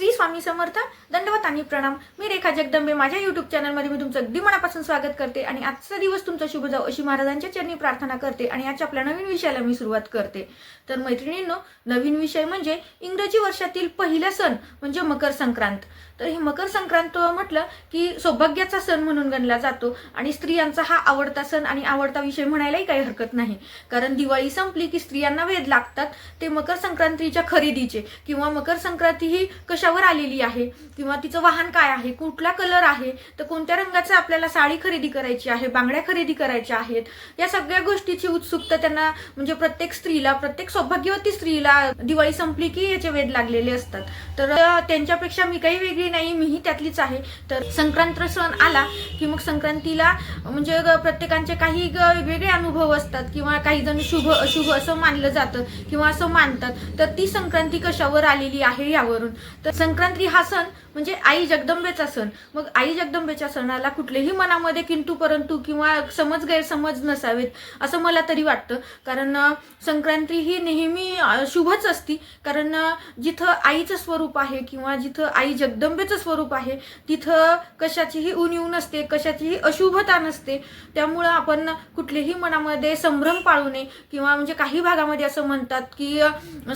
श्री स्वामी समर्थ दंडवत आणि प्रणाम. मी रेखा जगदंबे माझ्या युट्यूब चॅनलमध्ये मी तुमचं अगदी मनापासून स्वागत करते आणि आजचा दिवस तुमचा शुभ जाऊ अशी महाराजांच्या चरणी प्रार्थना करते आणि आजच्या आपल्या नवीन विषयाला मी सुरुवात करते. तर मैत्रिणींनो नवीन विषय म्हणजे इंग्रजी वर्षातील पहिला सण म्हणजे मकर संक्रांत. तर हे मकर संक्रांत म्हटलं की सौभाग्याचा सण म्हणून गणला जातो आणि स्त्रियांचा हा आवडता सण आणि आवडता विषय म्हणायलाही काही हरकत नाही. कारण दिवाळी संपली की स्त्रियांना वेध लागतात ते मकर संक्रांतीच्या खरेदीचे किंवा मकर संक्रांती ही कशावर आलेली आहे किंवा तिचं वाहन काय आहे कुठला कलर आहे तर कोणत्या रंगाचं आपल्याला साडी खरेदी करायची आहे बांगड्या खरेदी करायच्या आहेत या सगळ्या गोष्टीची उत्सुकता त्यांना म्हणजे प्रत्येक स्त्रीला प्रत्येक सौभाग्यवती स्त्रीला दिवाळी संपली की याचे वेध लागलेले असतात. तर त्यांच्यापेक्षा मी काही वेगळी नाही मीही त्यातलीच आहे. तर संक्रांत सण आला की मग संक्रांतीला म्हणजे प्रत्येकांचे काही वेगळे अनुभव असतात किंवा काही जण शुभ अशुभ असं मानलं जातं किंवा असं मानतात. तर ती संक्रांती कशावर आलेली आहे यावरून? तर संक्रांती हा सण म्हणजे आई जगदंबेचा सण. मग आई जगदंबेच्या सणाला कुठलेही मनामध्ये किंतु परंतु किंवा समज गैरसमज नसावेत असं मला तरी वाटतं. कारण संक्रांती ही नेहमी शुभच असती. कारण जिथं आईचं स्वरूप आहे किंवा जिथं आई जगदंबेचं स्वरूप आहे. तिथं कशाचीही उणीव नसते कशाचीही अशुभता नसते. त्यामुळं आपण कुठलेही मनामध्ये संभ्रम पाळू नये किंवा म्हणजे काही भागामध्ये असं म्हणतात की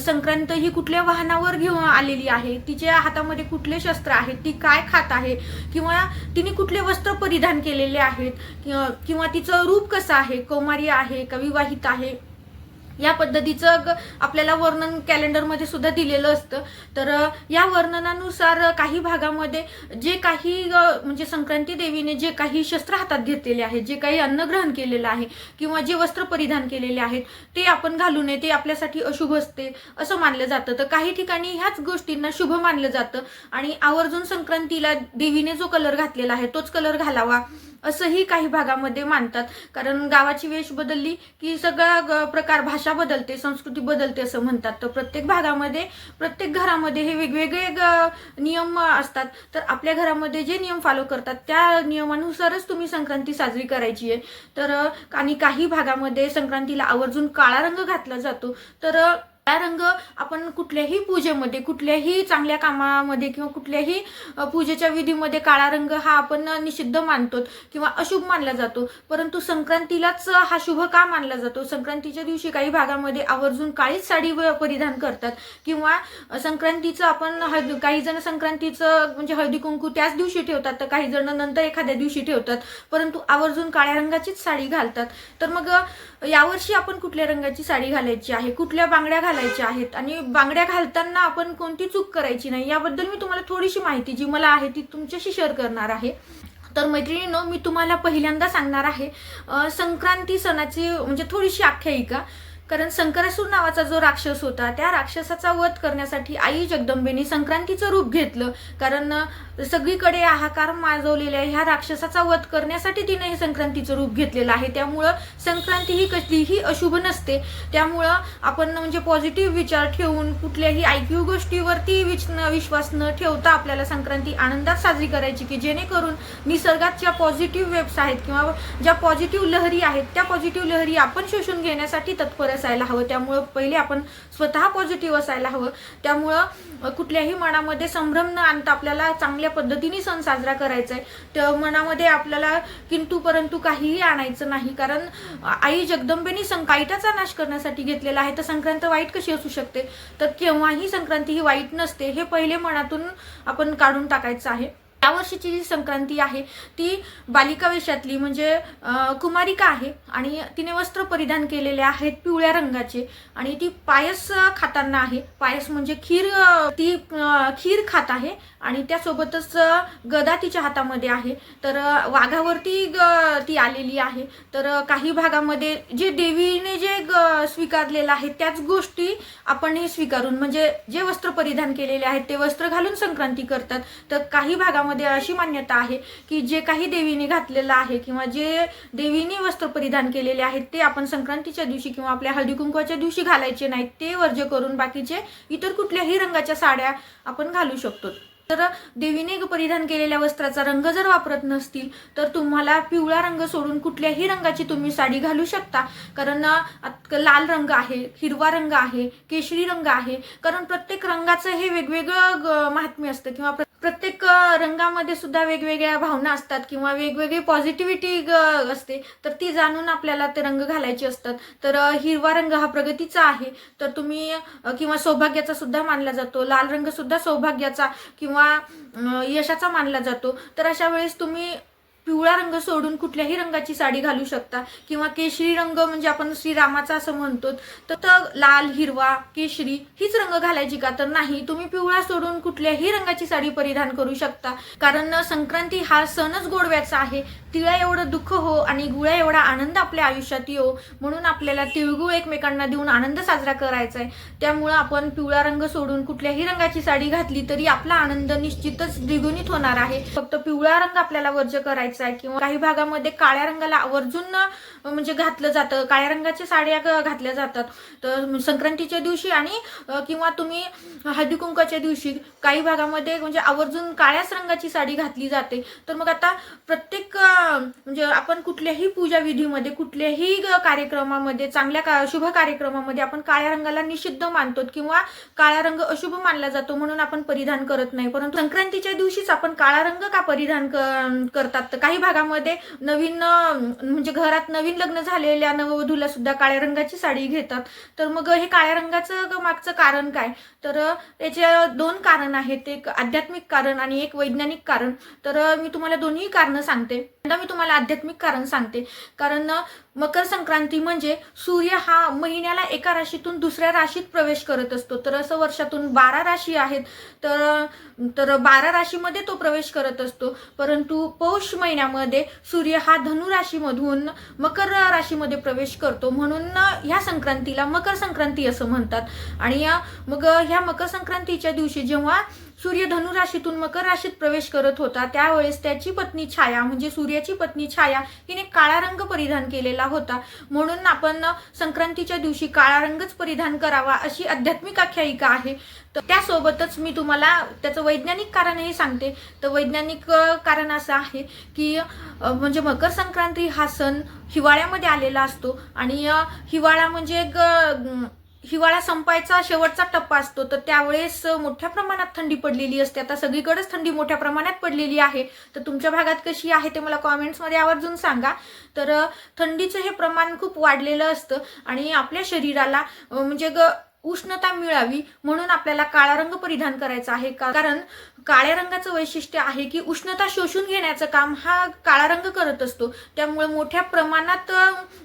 संक्रांत ही कुठल्या वाहनावर घेऊन आलेली आहे? तिच्या हातामध्ये कुठले शस्त्र आहेत? ती काय खात आहे? किंवा तिने कुठले वस्त्र परिधान केलेले आहेत? किंवा- तिचं रूप कसं आहे? कौमारी आहे का? विवाहित आहे? या पद्धतीचं ग- आपल्याला वर्णन कॅलेंडरमध्ये सुद्धा दिलेलं असतं. तर या वर्णनानुसार काही भागामध्ये जे काही म्हणजे संक्रांती देवीने जे काही शस्त्र हातात घेतलेले आहेत जे काही अन्न ग्रहण केलेलं आहे किंवा जे वस्त्र परिधान केलेले आहेत ते आपण घालू नये ते आपल्यासाठी अशुभ असते असं मानलं जातं. तर काही ठिकाणी ह्याच गोष्टींना शुभ मानलं जातं. आणि आवर्जून संक्रांतीला देवीने जो कलर घातलेला आहे तोच कलर घालावा. असंही काही भागामध्ये मानतात. कारण गावाची वेश बदलली की सगळा ग- प्रकार भाषा बदलते संस्कृती बदलते असं म्हणतात. तर प्रत्येक भागामध्ये प्रत्येक घरामध्ये हे वेगवेगळे ग- नियम असतात. तर आपल्या घरामध्ये जे नियम फॉलो करतात त्या नियमानुसारच तुम्ही संक्रांती साजरी करायची आहे. तर आणि काही भागामध्ये संक्रांतीला आवर्जून काळा रंग घातला जातो. तर काळा रंग? आपण कुठल्याही पूजेमध्ये कुठल्याही चांगल्या कामामध्ये किंवा कुठल्याही पूजेच्या विधीमध्ये काळा रंग हा आपण निषिद्ध मानतो किंवा अशुभ मानला जातो. परंतु संक्रांतीलाच हा शुभ का मानला जातो? संक्रांतीच्या दिवशी काही भागामध्ये आवर्जून काळीच साडी परिधान करतात किंवा संक्रांतीचं आपण हळद काही जण संक्रांतीचं म्हणजे हळदी कुंकू त्याच दिवशी ठेवतात तर काही जण नंतर एखाद्या दिवशी ठेवतात. परंतु आवर्जून काळ्या रंगाचीच साडी घालतात. तर मग यावर्षी आपण कुठल्या रंगाची साडी घालायची आहे? कुठल्या बांगड्या घालायच्या आहेत आणि बांगड्या घालताना आपण कोणती चूक करायची नाही याबद्दल मी तुम्हाला थोडीशी माहिती जी मला आहे ती तुमच्याशी शेअर करणार आहे. तर मैत्रिणीनो मी तुम्हाला पहिल्यांदा सांगणार आहे संक्रांती सणाची म्हणजे थोडीशी आख्यायिका. कारण संकरासूर नावाचा जो राक्षस होता त्या राक्षसाचा वध करण्यासाठी आई जगदंबेने संक्रांतीचं रूप घेतलं. कारण सगळीकडे सगळीकडे हाहाकार माजवलेल्या ह्या राक्षसाचा वध करण्यासाठी तिने हे संक्रांतीचं रूप घेतलेलं आहे. त्यामुळं संक्रांती ही कधीही अशुभ नसते. त्यामुळं आपण म्हणजे पॉझिटिव्ह विचार ठेवून कुठल्याही ऐकीव गोष्टीवरती विच विश्वास न ठेवता आपल्याला संक्रांती आनंदात साजरी करायची की जेणेकरून निसर्गात ज्या पॉझिटिव्ह वेब्स आहेत किंवा ज्या पॉझिटिव्ह लहरी आहेत त्या पॉझिटिव्ह लहरी आपण शोषून घेण्यासाठी तत्पर असायला हवं. त्यामुळं पहिले आपण स्वतः पॉझिटिव्ह असायला हवं. त्यामुळं कुठल्याही मनामध्ये संभ्रम न आणता आपल्याला चांगल्या पद्धतीने सण साजरा करायचा आहे त्या मनामध्ये आपल्याला किंतु परंतु काहीही आणायचं नाही. कारण आई जगदंबेने संकाईटाचा नाश करण्यासाठी घेतलेला आहे. तर संक्रांत वाईट कशी असू शकते? तर केव्हाही संक्रांती ही वाईट नसते. हे पहिले मनातून आपण काढून टाकायचं आहे. यावर्षीची जी संक्रांती आहे ती बालिका वेशातली म्हणजे कुमारिका आहे आणि तिने वस्त्र परिधान केलेले आहेत पिवळ्या रंगाचे आणि ती पायस खाताना आहे. पायस म्हणजे खीर ती खीर खात आहे आणि त्यासोबतच गदा तिच्या हातामध्ये आहे. तर वाघावरती ग- ती आलेली आहे. तर काही भागामध्ये जे देवीने जे ग- स्वीकारलेलं आहे त्याच गोष्टी आपण हे स्वीकारून म्हणजे जे वस्त्र परिधान केलेले आहेत ते वस्त्र घालून संक्रांती करतात. तर काही भागामध्ये अशी मान्यता आहे की जे काही देवीने घातलेलं आहे किंवा जे देवीने वस्त्र परिधान केलेले आहेत ते आपण संक्रांतीच्या दिवशी किंवा आपल्या हळदी कुंकवाच्या दिवशी घालायचे नाहीत ते वर्ज्य करून बाकीचे इतर कुठल्याही रंगाच्या साड्या आपण घालू शकतो. तर देवीने परिधान केलेल्या वस्त्राचा रंग जर वापरत नसतील तर तुम्हाला पिवळा रंग सोडून कुठल्याही रंगाची तुम्ही साडी घालू शकता. कारण लाल रंग आहे हिरवा रंग आहे केशरी रंग आहे. कारण प्रत्येक रंगाचं हे वेगवेगळं महात्म्य असतं किंवा प्रत्येक रंगामध्ये सुद्धा वेगवेगळ्या भावना असतात किंवा वेगवेगळी पॉझिटिव्हिटी असते. तर ती जाणून आपल्याला ते रंग घालायचे असतात. तर हिरवा रंग हा प्रगतीचा आहे. तर तुम्ही किंवा सौभाग्याचा सुद्धा मानला जातो. लाल रंग सुद्धा सौभाग्याचा किंवा यशाचा मानला जातो. तर अशा वेळेस तुम्ही पिवळा रंग सोडून कुठल्याही रंगाची साडी घालू शकता. किंवा केशरी रंग म्हणजे आपण श्रीरामाचा असं म्हणतो. तर लाल हिरवा केशरी हीच रंग घालायची का? तर नाही. तुम्ही पिवळा सोडून कुठल्याही रंगाची साडी परिधान करू शकता. कारण संक्रांती हा सणच गोडव्याचा आहे. तिळा एवढं दुःख हो आणि गुळा एवढा आनंद आपल्या आयुष्यात येऊ म्हणून आपल्याला तिळगुळ एकमेकांना देऊन आनंद साजरा करायचा आहे. त्यामुळं आपण पिवळा रंग सोडून कुठल्याही रंगाची साडी घातली तरी आपला आनंद निश्चितच द्विगुणित होणार आहे. फक्त पिवळा रंग आपल्याला वर्ज करायचा आहे किंवा काही भागामध्ये काळ्या रंगाला आवर्जून म्हणजे घातलं जातं. काळ्या रंगाच्या साड्या घातल्या जातात. तर संक्रांतीच्या दिवशी आणि किंवा तुम्ही हळदी कुंकाच्या दिवशी काही भागामध्ये म्हणजे आवर्जून काळ्याच रंगाची साडी घातली जाते. तर मग आता प्रत्येक म्हणजे आपण कुठल्याही पूजा विधीमध्ये कुठल्याही कार्यक्रमामध्ये चांगल्या का शुभ कार्यक्रमामध्ये आपण काळ्या रंगाला निषिद्ध मानतो किंवा काळा रंग अशुभ मानला जातो म्हणून आपण परिधान करत नाही. परंतु संक्रांतीच्या दिवशीच आपण काळा रंग का परिधान क- करतात? काही भागामध्ये नवीन म्हणजे घरात नवीन लग्न झालेल्या नववधूला सुद्धा काळ्या रंगाची साडी घेतात. तर मग हे काळ्या रंगाचं मागचं कारण काय? तर याचे दोन कारण आहेत. एक आध्यात्मिक कारण आणि एक वैज्ञानिक कारण. तर मी तुम्हाला दोन्ही कारणं सांगते. मी तुम्हाला आध्यात्मिक कारण सांगते. कारण मकर संक्रांती म्हणजे सूर्य हा महिन्याला एका राशीतून दुसऱ्या राशीत प्रवेश करत असतो. तर असं वर्षातून बारा राशी आहेत. तर तर बारा राशीमध्ये तो प्रवेश करत असतो. परंतु पौष महिन्यामध्ये सूर्य हा धनुराशीमधून मकर राशीमध्ये प्रवेश करतो. म्हणून ह्या संक्रांतीला मकर संक्रांती असं म्हणतात. आणि मग ह्या मकर संक्रांतीच्या दिवशी जेव्हा सूर्य धनुराशीतून मकर राशीत प्रवेश करत होता. त्यावेळेस त्याची पत्नी छाया म्हणजे सूर्याची पत्नी छाया हिने काळा रंग परिधान केलेला होता. म्हणून आपण संक्रांतीच्या दिवशी काळा रंगच परिधान करावा अशी आध्यात्मिक आख्यायिका आहे. तर त्यासोबतच मी तुम्हाला त्याचं वैज्ञानिक कारणही सांगते. तर वैज्ञानिक कारण असं आहे की म्हणजे मकर संक्रांती हा सण हिवाळ्यामध्ये आलेला असतो. आणि हिवाळा म्हणजे एक हिवाळा संपायचा शेवटचा टप्पा असतो तर त्यावेळेस मोठ्या प्रमाणात थंडी पडलेली असते. आता सगळीकडेच थंडी मोठ्या प्रमाणात पडलेली आहे. तर तुमच्या भागात कशी आहे ते मला कॉमेंट्समध्ये आवर्जून सांगा. तर थंडीचं हे प्रमाण खूप वाढलेलं असतं आणि आपल्या शरीराला म्हणजे ग उष्णता मिळावी म्हणून आपल्याला काळा रंग परिधान करायचा आहे. का- कारण काळ्या रंगाचं वैशिष्ट्य आहे की उष्णता शोषून घेण्याचं काम हा काळा रंग करत असतो. त्यामुळे मोठ्या प्रमाणात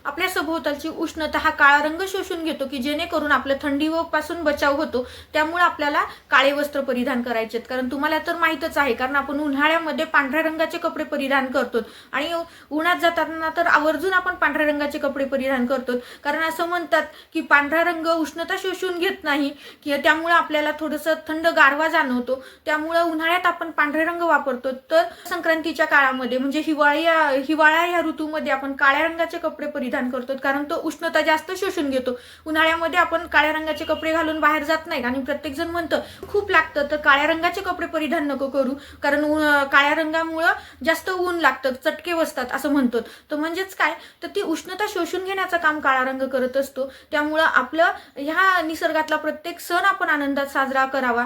आपल्या सभोवतालची उष्णता हा काळा रंग शोषून घेतो की जेणेकरून आपलं थंडीपासून बचाव होतो. त्यामुळे आपल्याला काळे वस्त्र परिधान करायचे आहेत. कारण तुम्हाला तर माहीतच आहे कारण आपण उन्हाळ्यामध्ये पांढऱ्या रंगाचे कपडे परिधान करतो आणि उन्हात जाताना तर आवर्जून आपण पांढऱ्या रंगाचे कपडे परिधान करतो कारण असं म्हणतात की पांढरा रंग उष्णता शोषून घेत नाही. की त्यामुळे आपल्याला थोडंसं थंड गारवा जाणवतो. त्यामुळं उन्हाळ्यात आपण पांढरे रंग वापरतो तर संक्रांतीच्या काळामध्ये म्हणजे हिवाळी हिवाळा या ऋतूमध्ये आपण काळ्या रंगाचे कपडे परिधान करतो कारण तो उष्णता जास्त शोषून घेतो. उन्हाळ्यामध्ये आपण काळ्या रंगाचे कपडे घालून बाहेर जात नाही आणि प्रत्येक जण म्हणतं खूप लागतं तर काळ्या रंगाचे कपडे परिधान नको करू कारण काळ्या रंगामुळं जास्त ऊन लागतं चटके बसतात असं म्हणतो तर म्हणजेच काय? तर ती उष्णता शोषून घेण्याचं काम काळा रंग करत असतो. त्यामुळं आपलं ह्या निसर्गातला प्रत्येक सण आपण आनंदात साजरा करावा.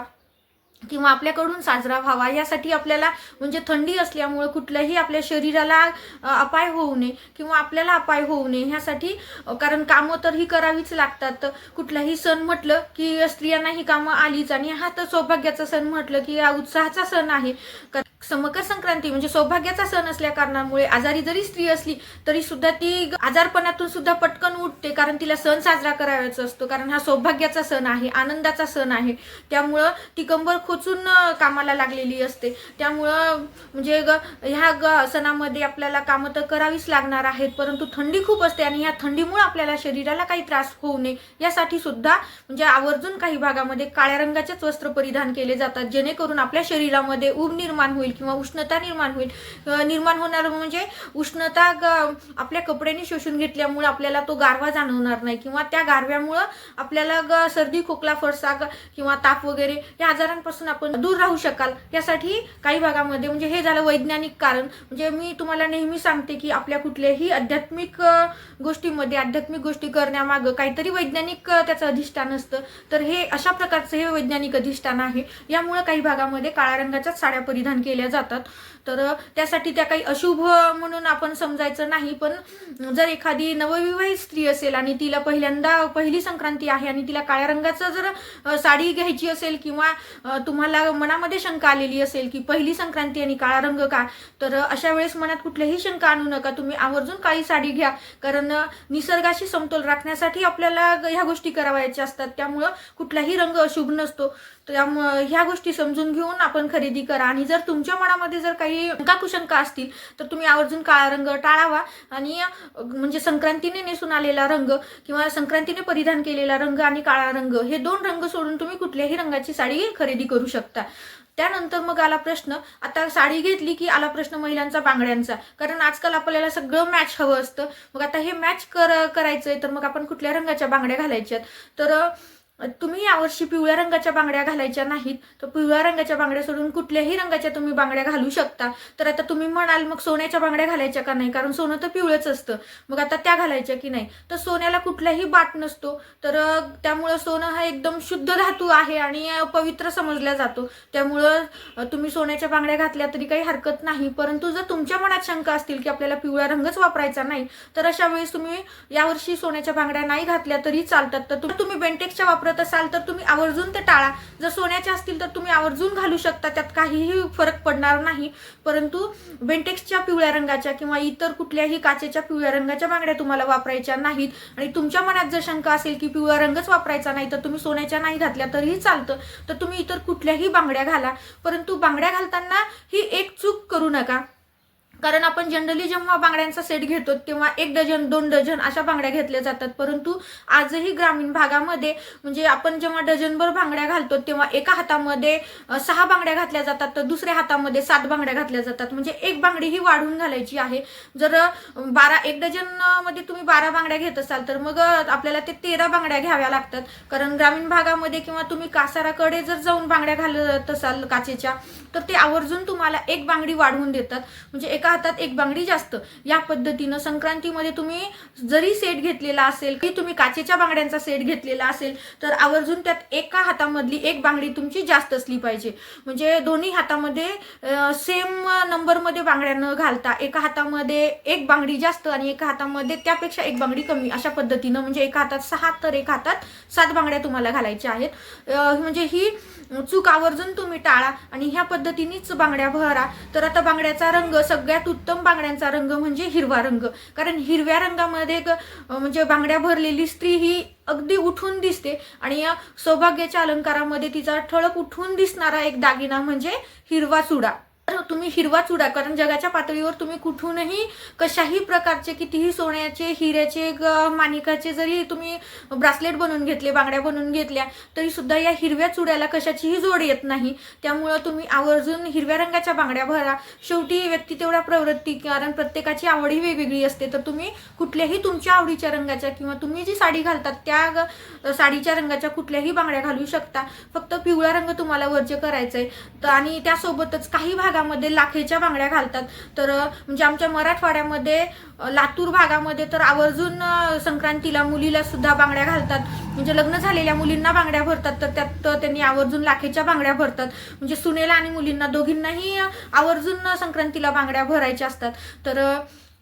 किंवा आपल्याकडून साजरा व्हावा यासाठी आपल्याला म्हणजे थंडी असल्यामुळं कुठल्याही आपल्या शरीराला अपाय होऊ नये किंवा आपल्याला अपाय होऊ नये ह्यासाठी कारण कामं तर ही करावीच लागतात. कुठलाही सण म्हटलं की स्त्रियांना ही कामं आलीच आणि हा तर सौभाग्याचा सण म्हटलं की हा उत्साहाचा सण आहे. कारण मकर संक्रांती म्हणजे सौभाग्याचा सण असल्या कारणामुळे आजारी जरी स्त्री असली तरी सुद्धा ती आजारपणातून सुद्धा पटकन उठते कारण तिला सण साजरा करायचा असतो. कारण हा सौभाग्याचा सण आहे आनंदाचा सण आहे. त्यामुळं ती कंबर खोचून कामाला लागलेली असते. त्यामुळं म्हणजे ग ह्या ग सणामध्ये आपल्याला कामं तर करावीच लागणार आहेत परंतु थंडी खूप असते आणि ह्या थंडीमुळे आपल्याला शरीराला काही त्रास होऊ नये यासाठी सुद्धा म्हणजे आवर्जून काही भागामध्ये काळ्या रंगाचेच वस्त्र परिधान केले जातात जेणेकरून आपल्या शरीरामध्ये ऊब निर्माण होईल. किंवा उष्णता निर्माण होईल. निर्माण होणार म्हणजे उष्णता ग- आपल्या कपड्यांनी शोषून घेतल्यामुळे आपल्याला तो गारवा जाणवणार नाही किंवा त्या गारव्यामुळं आपल्याला ग- सर्दी खोकला फरसा किंवा ताप वगैरे या आजारांपासून आपण दूर राहू शकाल. यासाठी काही भागामध्ये म्हणजे हे झालं वैज्ञानिक कारण. म्हणजे मी तुम्हाला नेहमी सांगते की आपल्या कुठल्याही आध्यात्मिक गोष्टीमध्ये आध्यात्मिक गोष्टी करण्यामागं काहीतरी वैज्ञानिक त्याचं अधिष्ठान असतं. तर हे अशा प्रकारचं हे वैज्ञानिक अधिष्ठान आहे. यामुळे काही भागामध्ये काळ्या रंगाच्याच साड्या परिधान केल्या जातात. तर त्यासाठी त्या काही अशुभ म्हणून आपण समजायचं नाही पण जर एखादी नवविवाहित स्त्री असेल आणि तिला पहिल्यांदा पहिली संक्रांती आहे आणि तिला काळ्या रंगाचं जर साडी घ्यायची असेल किंवा तुम्हाला मनामध्ये शंका आलेली असेल की पहिली संक्रांती आणि काळा रंग का तर अशा वेळेस मनात कुठल्याही शंका आणू नका. तुम्ही आवर्जून काळी साडी घ्या कारण निसर्गाशी समतोल राखण्यासाठी आपल्याला ह्या गोष्टी करावायच्या असतात. त्यामुळं कुठलाही रंग अशुभ नसतो. त्यामुळं ह्या गोष्टी समजून घेऊन आपण खरेदी करा. आणि जर तुमच्या मनामध्ये जर काही शंका कुशंका असतील तर तुम्ही आवर्जून काळा रंग टाळावा. आणि म्हणजे संक्रांतीने नेसून आलेला रंग किंवा संक्रांतीने परिधान केलेला रंग आणि काळा रंग हे दोन रंग सोडून तुम्ही कुठल्याही रंगाची साडी खरेदी करू शकता. त्यानंतर मग आला प्रश्न आता साडी घेतली की आला प्रश्न महिलांचा बांगड्यांचा. कारण आजकाल आपल्याला सगळं मॅच हवं असतं. मग आता हे मॅच कर करायचंय तर मग आपण कुठल्या रंगाच्या बांगड्या घालायच्यात? तर तुम्ही यावर्षी पिवळ्या रंगाच्या बांगड्या घालायच्या नाहीत. तर पिवळ्या रंगाच्या बांगड्या सोडून कुठल्याही रंगाच्या तुम्ही बांगड्या घालू शकता. तर आता तुम्ही म्हणाल मग सोन्याच्या बांगड्या घालायच्या का नाही? कारण सोनं तर पिवळंच असतं. मग आता त्या घालायच्या की नाही? तर सोन्याला कुठलाही बाट नसतो. तर त्यामुळं सोनं हा एकदम शुद्ध धातू आहे आणि पवित्र समजला जातो. त्यामुळं तुम्ही सोन्याच्या बांगड्या घातल्या तरी काही हरकत नाही. परंतु जर तुमच्या मनात शंका असतील की आपल्याला पिवळा रंगच वापरायचा नाही तर अशा वेळेस तुम्ही यावर्षी सोन्याच्या बांगड्या नाही घातल्या तरी चालतात. तर तुम्ही बेंटेक्सच्या वापरत असाल तर तुम्ही आवर्जून ते टाळा. जर सोन्याच्या असतील तर तुम्ही आवर्जून घालू शकता. त्यात काहीही फरक पडणार नाही. परंतु बेंटेक्सच्या पिवळ्या रंगाच्या किंवा इतर कुठल्याही काचेच्या पिवळ्या रंगाच्या बांगड्या तुम्हाला वापरायच्या नाहीत. आणि तुमच्या मनात जर शंका असेल की पिवळा रंगच वापरायचा नाही तर तुम्ही सोन्याच्या नाही घातल्या तरीही चालतं. तर तुम्ही इतर कुठल्याही बांगड्या घाला. परंतु बांगड्या घालताना ही एक चूक करू नका. कारण आपण जनरली जेव्हा बांगड्यांचा सेट घेतो तेव्हा एक डझन दोन डझन अशा बांगड्या घेतल्या जातात. परंतु आजही ग्रामीण भागामध्ये म्हणजे आपण जेव्हा डझनभर बांगड्या घालतो तेव्हा एका हातामध्ये सहा बांगड्या घातल्या जातात तर दुसऱ्या हातामध्ये सात बांगड्या घातल्या जातात. म्हणजे एक बांगडी ही वाढून घालायची आहे. जर बारा एक डझनमध्ये तुम्ही बारा बांगड्या घेत असाल तर मग आपल्याला ते तेरा बांगड्या घ्याव्या लागतात. कारण ग्रामीण भागामध्ये किंवा तुम्ही कासाराकडे जर जाऊन बांगड्या घालत असाल काचेच्या तर ते आवर्जून तुम्हाला एक बांगडी वाढवून देतात. म्हणजे एका हातात एक बांगडी जास्त. या पद्धतीनं संक्रांतीमध्ये तुम्ही जरी सेट घेतलेला असेल की तुम्ही काचेच्या बांगड्यांचा सेट घेतलेला असेल तर आवर्जून त्यात एका हातामधली एक बांगडी तुमची जास्त असली पाहिजे. म्हणजे दोन्ही हातामध्ये सेम नंबरमध्ये बांगड्या न घालता एका हातामध्ये एक बांगडी जास्त आणि एका हातामध्ये त्यापेक्षा एक बांगडी कमी अशा पद्धतीनं. म्हणजे एका हातात सहा तर एका हातात सात बांगड्या तुम्हाला घालायच्या आहेत. म्हणजे ही चूक आवर्जून तुम्ही टाळा आणि ह्या पद्धतीनेच बांगड्या भरा तर आता बांगड्याचा रंग सगळ्यात उत्तम बांगड्यांचा रंग म्हणजे हिरवा रंग. कारण हिरव्या रंगामध्ये म्हणजे बांगड्या भरलेली स्त्री ही अगदी उठून दिसते आणि या सौभाग्याच्या अलंकारामध्ये तिचा ठळक उठून दिसणारा एक दागिना म्हणजे हिरवा चुडा तुम्ही हिरवा चुडा कारण जगाच्या पातळीवर तुम्ही कुठूनही कशाही प्रकारचे कितीही सोन्याचे हिऱ्याचे ग- माणिकाचे जरी तुम्ही ब्रासलेट बनवून घेतले बांगड्या बनवून घेतल्या तरी सुद्धा या हिरव्या चुड्याला कशाचीही जोड येत नाही. त्यामुळं तुम्ही आवर्जून हिरव्या रंगाच्या बांगड्या भरा. शेवटी व्यक्ती तेवढा प्रवृत्ती कारण प्रत्येकाची आवडही वेगवेगळी असते. तर तुम्ही कुठल्याही तुमच्या आवडीच्या रंगाच्या किंवा तुम्ही जी साडी घालतात त्या साडीच्या रंगाच्या कुठल्याही बांगड्या घालू शकता. फक्त पिवळा रंग तुम्हाला वर्ज्य करायचा आहे तर आणि त्यासोबतच काही भागामध्ये लाखेच्या बांगड्या घालतात. तर म्हणजे आमच्या मराठवाड्यामध्ये लातूर भागामध्ये तर आवर्जून संक्रांतीला मुलीला सुद्धा बांगड्या घालतात. म्हणजे लग्न झालेल्या मुलींना बांगड्या भरतात तर त्यात त्यांनी आवर्जून लाखेच्या बांगड्या भरतात. म्हणजे सुनेला आणि मुलींना दोघींनाही आवर्जून संक्रांतीला बांगड्या भरायच्या असतात. तर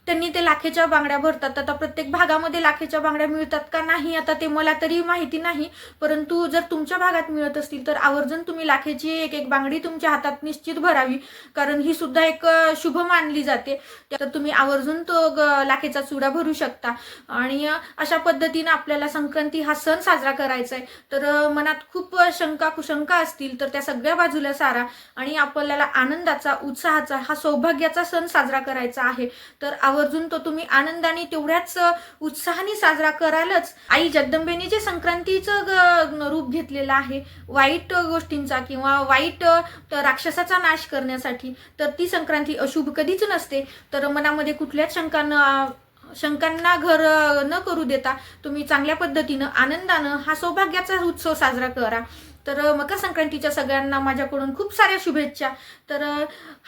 त्यांनी ते लाखेच्या बांगड्या भरतात. आता प्रत्येक भागामध्ये लाखेच्या बांगड्या मिळतात का नाही आता ते मला तरी माहिती नाही. परंतु जर तुमच्या भागात मिळत असतील तर आवर्जून तुम्ही लाखेची एक एक बांगडी तुमच्या हातात निश्चित भरावी. कारण ही सुद्धा एक शुभ मानली जाते. तर तुम्ही आवर्जून तो ग- लाखेचा चुडा भरू शकता. आणि अशा पद्धतीनं आपल्याला संक्रांती हा सण साजरा करायचा आहे. तर मनात खूप शंका कुशंका असतील तर त्या सगळ्या बाजूला सारा आणि आपल्याला आनंदाचा उत्साहाचा हा सौभाग्याचा सण साजरा करायचा आहे. तर आवर्जून तो तुम्ही आनंदाने तेवढ्याच उत्साहाने साजरा करालच. आई जगदंबेने जे संक्रांतीचं ग- रूप घेतलेलं आहे वाईट गोष्टींचा किंवा वाईट राक्षसाचा नाश करण्यासाठी तर ती संक्रांती अशुभ कधीच नसते. तर मनामध्ये कुठल्याच शंकांना शंकांना घर न करू देता तुम्ही चांगल्या पद्धतीनं आनंदानं हा सौभाग्याचा उत्सव साजरा करा. तर मकर संक्रांतीच्या सगळ्यांना माझ्याकडून खूप साऱ्या शुभेच्छा. तर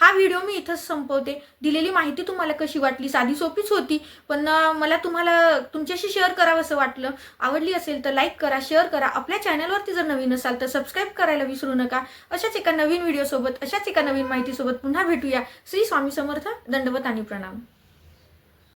हा व्हिडिओ मी इथंच संपवते. दिलेली माहिती तुम्हाला कशी वाटली साधी सोपीच होती पण मला तुम्हाला तुमच्याशी शेअर करावंसं वाटलं. आवडली असेल तर लाईक करा शेअर करा. आपल्या चॅनलवरती जर नवीन असाल तर सबस्क्राईब करायला विसरू नका. अशाच एका नवीन व्हिडिओसोबत अशाच एका नवीन माहितीसोबत पुन्हा भेटूया. श्री स्वामी समर्थ दंडवत आणि प्रणाम.